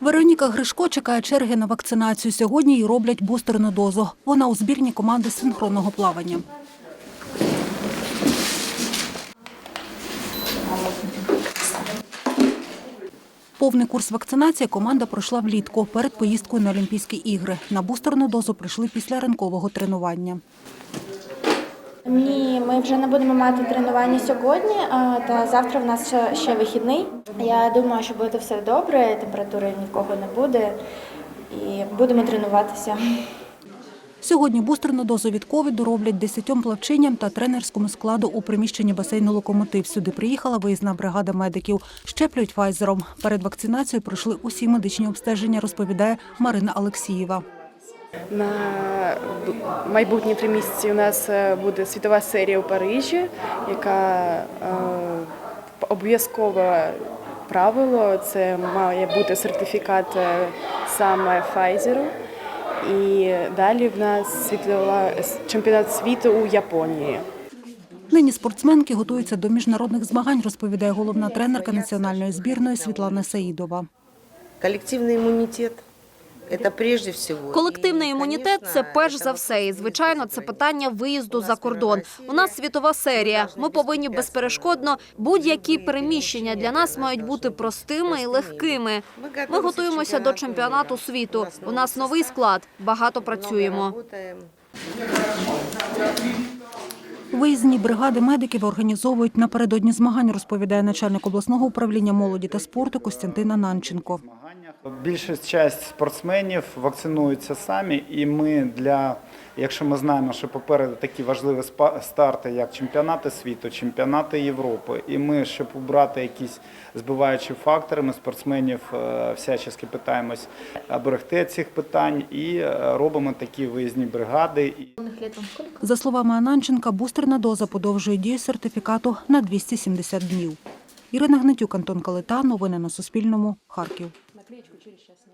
Вероніка Гришко чекає черги на вакцинацію. Сьогодні їй роблять бустерну дозу. Вона у збірній команди синхронного плавання. Повний курс вакцинації команда пройшла влітку перед поїздкою на Олімпійські ігри. На бустерну дозу прийшли після ранкового тренування. Ні, ми вже не будемо мати тренування сьогодні, та завтра в нас ще- вихідний. Я думаю, що буде все добре, температури ні в кого не буде. І будемо тренуватися. Сьогодні бустерну дозу від ковіду роблять десятьом плавчиням та тренерському складу у приміщенні басейну «Локомотив». Сюди приїхала виїзна бригада медиків. Щеплюють Файзером. Перед вакцинацією пройшли усі медичні обстеження, розповідає Марина Алексієва. На майбутні три місяці у нас е, буде світова серія у Парижі, яка е, обов'язкове правило. Це має бути сертифікат е, саме Pfizer. І далі в нас світова чемпіонат світу у Японії. Нині спортсменки готуються до міжнародних змагань, розповідає головна тренерка національної збірної Світлана Саїдова. Прежде всего. Колективний И, імунітет це конечно, перш это за все. І вопрос звичайно, це культуры. питання виїзду У нас за кордон. мирна У нас Росія, світова серія. должны Ми повинні беспрепятственно безперешкодно будь-які любые переміщення для нас мають бути простими і легкими. Мы Ми готуємося до чемпіонату світу. У нас новий склад. Багато працюємо. Виїзні бригади медиків організовують напередодні змагань, розповідає начальник обласного управління молоді та спорту Костянтин Ананченко. Більшість часть спортсменів вакцинуються самі, і ми для, якщо ми знаємо, що попереду такі важливі старти, як чемпіонати світу, чемпіонати Європи, і ми, щоб убрати якісь збиваючі фактори, ми спортсменів е, всячески питаємось оберегти цих питань і е, робимо такі виїзні бригади. За словами Ананченка, бустерна доза подовжує дію сертифікату на 270 днів. Ірина Гнатюк, Антон Калита. Новини на Суспільному. Харків наклеечку через час, нет?